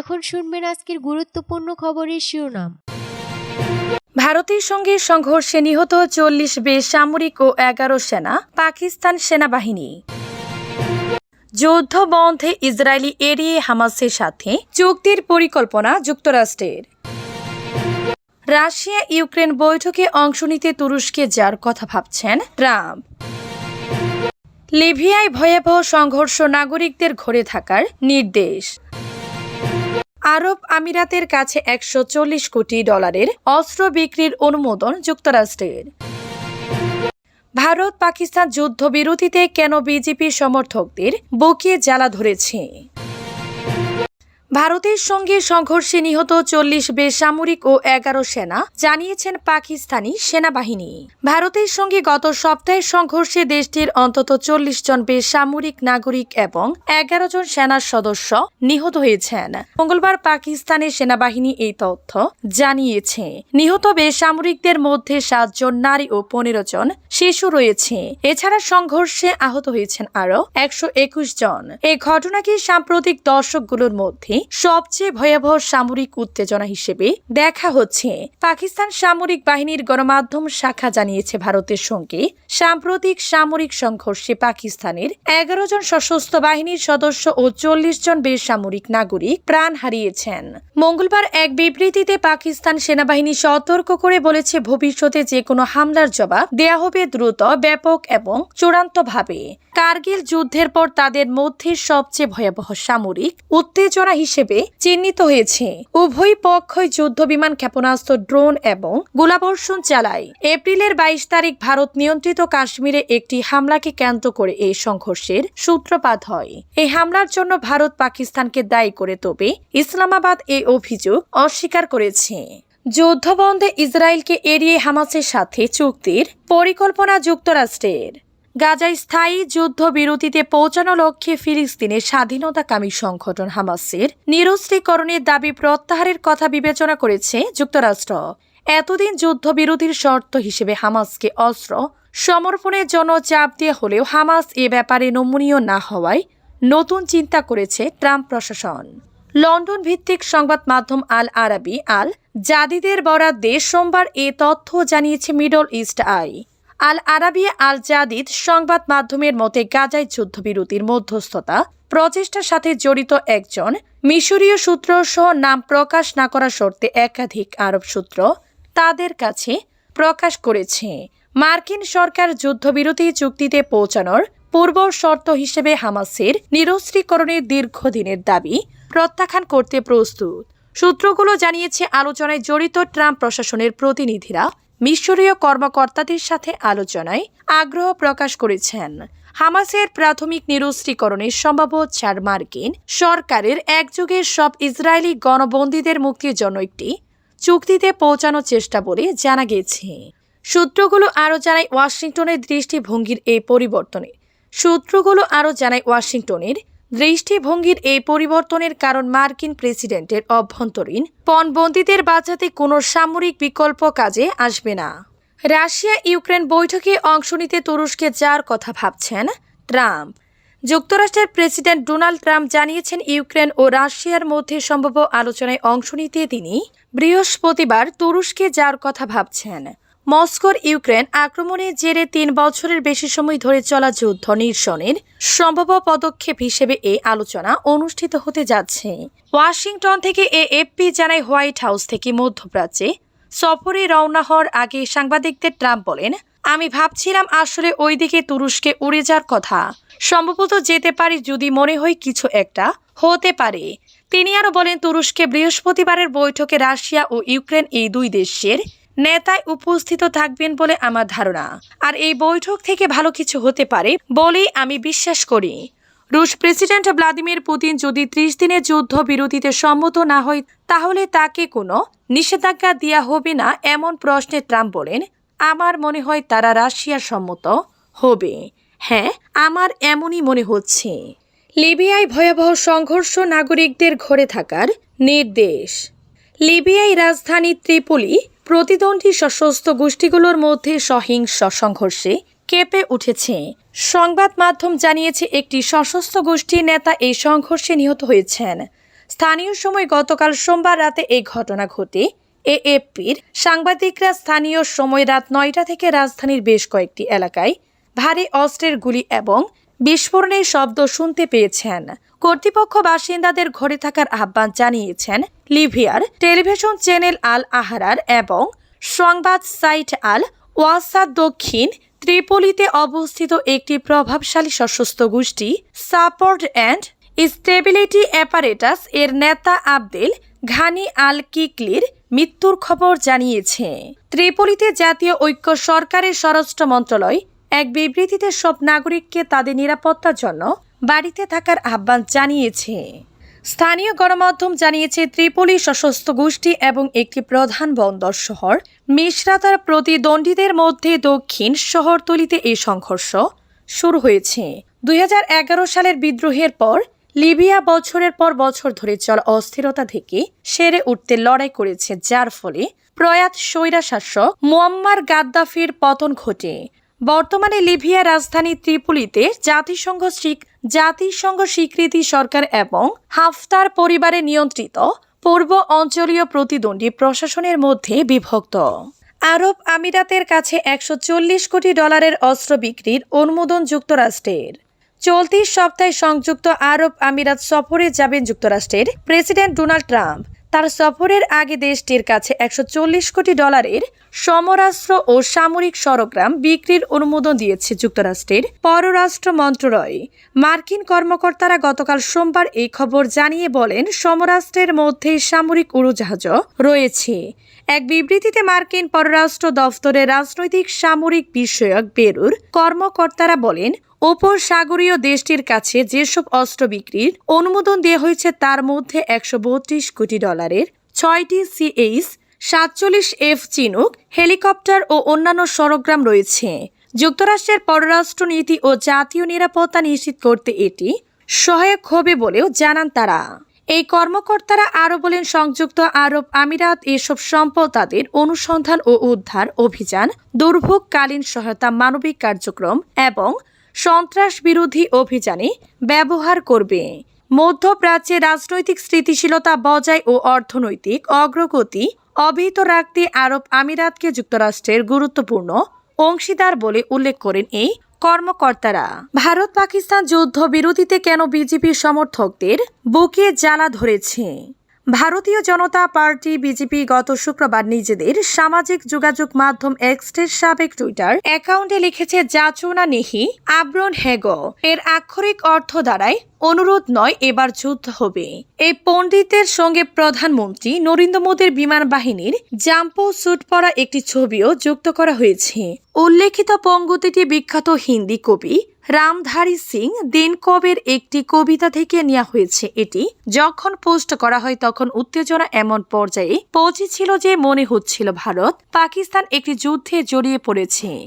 এখন শুনবেন আজকের গুরুত্বপূর্ণ খবরের শিরোনাম। ভারতের সঙ্গে সংঘর্ষে নিহত চল্লিশ বেসামরিক ও এগারো সেনা, পাকিস্তান সেনাবাহিনী। যুদ্ধ বন্ধে ইসরায়েলি এড়িয়ে হামাসের সাথে চুক্তির পরিকল্পনা যুক্তরাষ্ট্রের। রাশিয়া ইউক্রেন বৈঠকে অংশ নিতে তুরস্কে যার কথা ভাবছেন ট্রাম্প। লিবিয়ায় ভয়াবহ সংঘর্ষ নাগরিকদের ঘরে থাকার নির্দেশ। আরব আমিরাতের কাছে একশো চল্লিশ কোটি ডলারের অস্ত্র বিক্রির অনুমোদন যুক্তরাষ্ট্রের। ভারত পাকিস্তান যুদ্ধবিরতিতে কেন বিজেপি সমর্থকদের বুকে জ্বালা ধরেছে? ভারতের সঙ্গে সংঘর্ষে নিহত চল্লিশ বেসামরিক ও এগারো সেনা, জানিয়েছেন পাকিস্তানি সেনাবাহিনী। ভারতের সঙ্গে গত সপ্তাহের সংঘর্ষে দেশটির অন্তত চল্লিশ জন বেসামরিক নাগরিক এবং এগারো জন সেনার সদস্য নিহত হয়েছেন। মঙ্গলবার পাকিস্তানের সেনাবাহিনী এই তথ্য জানিয়েছে। নিহত বেসামরিকদের মধ্যে সাতজন নারী ও পনেরো জন শিশু রয়েছে। এছাড়া সংঘর্ষে আহত হয়েছেন আরও একশো একুশ জন। এই ঘটনাকে সাম্প্রতিক দর্শকগুলোর মধ্যে সবচেয়ে ভয়াবহ সামরিক উত্তেজনা হিসেবে দেখা হচ্ছে। পাকিস্তান সামরিক বাহিনীর গণমাধ্যম শাখা জানিয়েছে, ভারতের সঙ্গে সাম্প্রতিক সামরিক সংঘর্ষে পাকিস্তানের এগারো জন সশস্ত্র বাহিনীর সদস্য ও চল্লিশ জন বেসামরিক নাগরিক প্রাণ হারিয়েছেন। মঙ্গলবার এক বিবৃতিতে পাকিস্তান সেনাবাহিনী সতর্ক করে বলেছে, ভবিষ্যতে যে কোনো হামলার জবাব দেয়া হবে দ্রুত, ব্যাপক এবং চূড়ান্তভাবে। কার্গিল যুদ্ধের পর তাদের মধ্যে সবচেয়ে ভয়াবহ সামরিক উত্তেজনা হিসেবে চিহ্নিত হয়েছে। উভয় পক্ষই যুদ্ধ বিমান ক্ষেপণাস্ত্র, ড্রোন এবং গোলাবর্ষণ চালায়। এপ্রিলের বাইশ তারিখ ভারত নিয়ন্ত্রিত কাশ্মীরে একটি হামলাকে কেন্দ্র করে এই সংঘর্ষের সূত্রপাত হয়। এই হামলার জন্য ভারত পাকিস্তানকে দায়ী করে তবে ইসলামাবাদ এই অভিযোগ অস্বীকার করেছে। যুদ্ধবন্ধে ইসরায়েলকে এড়িয়ে হামাসের সাথে চুক্তির পরিকল্পনা যুক্তরাষ্ট্রের। গাজায় স্থায়ী যুদ্ধবিরতিতে পৌঁছানো লক্ষ্যে ফিলিস্তিনের স্বাধীনতাকামী সংগঠন হামাসের নিরস্ত্রীকরণের দাবি প্রত্যাহারের কথা বিবেচনা করেছে যুক্তরাষ্ট্র। এতদিন যুদ্ধবিরতির শর্ত হিসেবে হামাসকে অস্ত্র সমর্পণের জন্য চাপ দিয়ে হলেও হামাস এ ব্যাপারে নমনীয় না হওয়ায় নতুন চিন্তা করেছে ট্রাম্প প্রশাসন। লন্ডন ভিত্তিক সংবাদ মাধ্যম আল আরাবি আল জাদিদের বরাদ্দে সোমবার এ তথ্য জানিয়েছে Middle East Eye. Al Arabiya Al Jadid সংবাদ মাধ্যমের মতে গাজায় যুদ্ধবিরতির মধ্যস্থতা, প্রচেষ্টার সাথে জড়িত একজন, মিশরীয় সূত্র সহ নাম প্রকাশ না করা শর্তে একাধিক আরব সূত্র তাদের কাছে প্রকাশ করেছে। মার্কিন সরকার যুদ্ধবিরতি চুক্তিতে পৌঁছানোর পূর্ব শর্ত হিসেবে হামাসের নিরস্ত্রীকরণের দীর্ঘদিনের দাবি প্রত্যাখ্যান করতে প্রস্তুত। সূত্রগুলো জানিয়েছে, আলোচনায় জড়িত ট্রাম্প প্রশাসনের প্রতিনিধিরা মিশরীয় কর্মকর্তাদের সাথে আলোচনায় আগ্রহ প্রকাশ করেছেন। হামাসের প্রাথমিক নিরস্ত্রীকরণের সম্ভাব্য ছাড় মার্কিন সরকারের একযুগের সব ইসরায়েলি গণবন্দীদের মুক্তির জন্য একটি চুক্তিতে পৌঁছানোর চেষ্টা বলে জানা গেছে। সূত্রগুলো আরও জানায়, ওয়াশিংটনের দৃষ্টিভঙ্গির এই পরিবর্তনে সূত্রগুলো আরও জানায়, ওয়াশিংটনের দৃষ্টিভঙ্গির এই পরিবর্তনের কারণ মার্কিন প্রেসিডেন্টের অভ্যন্তরীণ পণবন্দীদের বাঁচাতে কোনো সামরিক বিকল্প কাজে আসবে না। রাশিয়া ইউক্রেন বৈঠকে অংশ নিতে তুরস্কে যার কথা ভাবছেন ট্রাম্প। যুক্তরাষ্ট্রের প্রেসিডেন্ট ডোনাল্ড ট্রাম্প জানিয়েছেন, ইউক্রেন ও রাশিয়ার মধ্যে সম্ভাব্য আলোচনায় অংশ নিতে তিনি বৃহস্পতিবার তুরস্কে যার কথা ভাবছেন। মস্কোর ইউক্রেন আক্রমণের জেরে তিন বছরের বেশি সময় ধরে চলা যুদ্ধ নিরসনের সম্ভাব্য পদক্ষেপ হিসেবে এই আলোচনা অনুষ্ঠিত হতে যাচ্ছে। ওয়াশিংটন থেকে এ এফপি জানায় হোয়াইট হাউস থেকে মধ্যপ্রাচ্যে সফরে রওনা হওয়ার আগে সাংবাদিকদের ট্রাম্প বলেন, আমি ভাবছিলাম আসলে ওই দিকে তুরস্কে উড়ে যাওয়ার কথা। সম্ভবত যেতে পারি যদি মনে হয় কিছু একটা হতে পারে। তিনি আরও বলেন, তুরস্কে বৃহস্পতিবারের বৈঠকে রাশিয়া ও ইউক্রেন এই দুই দেশের নেতায় উপস্থিত থাকবেন বলে আমার ধারণা। আর এই বৈঠক থেকে ভালো কিছু হতে পারে বলেই আমি বিশ্বাস করি। রুশ প্রেসিডেন্ট ভ্লাদিমির পুতিন যদি ত্রিশ দিনের যুদ্ধ বিরতিতে সম্মত না হয়, তাহলে তাকে কোনো নিষেধাজ্ঞা দেওয়া হবে না এমন প্রশ্নে ট্রাম্প বলেন, আমার মনে হয় তারা রাশিয়ার সম্মত হবে। হ্যাঁ আমার এমনই মনে হচ্ছে। লিবিয়ায় ভয়াবহ সংঘর্ষ নাগরিকদের ঘরে থাকার নির্দেশ। লিবিয়ায় রাজধানী ত্রিপোলি প্রতিদ্বন্দ্বী সশস্ত্র গোষ্ঠীগুলোর মধ্যে সহিংস সংঘর্ষে কেঁপে উঠেছে। সংবাদ মাধ্যম জানিয়েছে, একটি সশস্ত্র গোষ্ঠীর নেতা এই সংঘর্ষে নিহত হয়েছেন। স্থানীয় সময় গতকাল সোমবার রাতে এই ঘটনা ঘটে। এএফপির সাংবাদিকরা স্থানীয় সময় রাত নয়টা থেকে রাজধানীর বেশ কয়েকটি এলাকায় ভারী অস্ত্রের গুলি এবং বিস্ফোরণের শব্দ শুনতে পেয়েছেন। কর্তৃপক্ষ বাসিন্দাদের ঘরে থাকার আহ্বান জানিয়েছেন লিভিয়ার টেলিভিশন চ্যানেল আল আহারার এবং সংবাদ সাইট আল ওয়াসা দক্ষিণ ত্রিপোলিতে অবস্থিত একটি প্রভাবশালী সশস্ত্র গোষ্ঠী সাপোর্ট অ্যান্ড স্টেবিলিটি অ্যাপারেটাস এর নেতা আব্দেল ঘানি আল কিকলির মৃত্যুর খবর জানিয়েছে। ত্রিপোলিতে জাতীয় ঐক্য সরকারের স্বরাষ্ট্র মন্ত্রণালয় এক বিবৃতিতে সব নাগরিককে তাদের নিরাপত্তার জন্য বাড়িতে থাকার আহ্বান জানিয়েছে। স্থানীয় গণমাধ্যম জানিয়েছে, ত্রিপোলি সশস্ত্র গোষ্ঠী এবং একটি প্রধান বন্দর শহর মিশরাতার প্রতিদ্বন্দ্বীদের মধ্যে দক্ষিণ শহরতলিতে এই সংঘর্ষ শুরু হয়েছে। দুই হাজার এগারো সালের বিদ্রোহের পর লিবিয়া বছরের পর বছর ধরে চল অস্থিরতা থেকে সেরে উঠতে লড়াই করেছে, যার ফলে প্রয়াত স্বৈরা শাসক মুয়াম্মার গাদ্দাফির পতন ঘটে। বর্তমানে লিবিয়া রাজধানী ত্রিপুলিতে জাতিসংঘ স্বীক- জাতিসংঘ স্বীকৃতি সরকার এবং হাফতার পরিবারে নিয়ন্ত্রিত পূর্ব অঞ্চলীয় প্রতিদ্বন্দ্বী প্রশাসনের মধ্যে বিভক্ত। আরব আমিরাতের কাছে একশো চল্লিশ কোটি ডলারের অস্ত্র বিক্রির অনুমোদন যুক্তরাষ্ট্রের। চলতি সপ্তাহে সংযুক্ত আরব আমিরাত সফরে যাবেন যুক্তরাষ্ট্রের প্রেসিডেন্ট ডোনাল্ড ট্রাম্প। তার সফরের আগে দেশটির কাছে একশো চল্লিশ কোটি ডলারের সমরাস্ত্র ও সামরিক সরগ্রাম বিক্রির অনুমোদন দিয়েছে যুক্তরাষ্ট্রের পররাষ্ট্র মন্ত্রণালয়। মার্কিন কর্মকর্তারা গতকাল সোমবার এই খবর জানিয়ে বলেন সমরাষ্ট্রের মধ্যে সামরিক উড়োজাহাজও রয়েছে। এক বিবৃতিতে মার্কিন পররাষ্ট্র দফতরের রাজনৈতিক সামরিক বিষয়ক বেরুর কর্মকর্তারা বলেন উপসাগরীয় দেশটির কাছে যেসব অস্ত্র বিক্রির অনুমোদন দেওয়া হয়েছে, তার মধ্যে একশো বত্রিশ কোটি ডলারের, ছয়টি সিএইচ সাতচল্লিশ এফ চিনুক, হেলিকপ্টার ও অন্যান্য সরগ্রাম রয়েছে। যুক্তরাষ্ট্রের পররাষ্ট্র নীতি ও জাতীয় নিরাপত্তা নিশ্চিত করতে এটি সহায়ক হবে বলেও জানান তারা। এই কর্মকর্তারা আরও বলেন, সংযুক্ত আরব আমিরাত এসব সম্পদ তাদের অনুসন্ধান ও উদ্ধার অভিযান দুর্ভোগকালীন সহায়তা মানবিক কার্যক্রম এবং সন্ত্রাস বিরোধী অভিযানে ব্যবহার করবে। মধ্যপ্রাচ্যে রাজনৈতিক স্থিতিশীলতা বজায় ও অর্থনৈতিক অগ্রগতি অব্যাহত রাখতে আরব আমিরাতকে যুক্তরাষ্ট্রের গুরুত্বপূর্ণ অংশীদার বলে উল্লেখ করেন এই কর্মকর্তারা। ভারত পাকিস্তান যুদ্ধ বিরতিতে কেন বিজেপি সমর্থকদের বুকে জ্বালা ধরেছে? ভারতীয় জনতা পার্টি বিজেপি গত শুক্রবার নিজেদের সামাজিক যোগাযোগ মাধ্যম এক্সটের সাবেক টুইটার অ্যাকাউন্টে লিখেছে যাচনা নেহি আব্রন হেগো এর আক্ষরিক অর্থ দ্বারাই অনুরোধ নয়, এবার যুদ্ধ হবে। এই পণ্ডিতের সঙ্গে প্রধানমন্ত্রী নরেন্দ্র মোদীর বিমান বাহিনীর জাম্পো স্যুট পরা একটি ছবিও যুক্ত করা হয়েছে। উল্লেখিত পঙ্গতিটি বিখ্যাত হিন্দি কবি রামধারী সিং দিনকবের একটি কবিতা থেকে নেওয়া হয়েছে এটি। যখন পোস্ট করা হয় তখন উত্তেজনা এমন পর্যায়ে পৌঁছেছিল যে মনে হচ্ছিল ভারত পাকিস্তান একটি যুদ্ধে জড়িয়ে পড়েছে।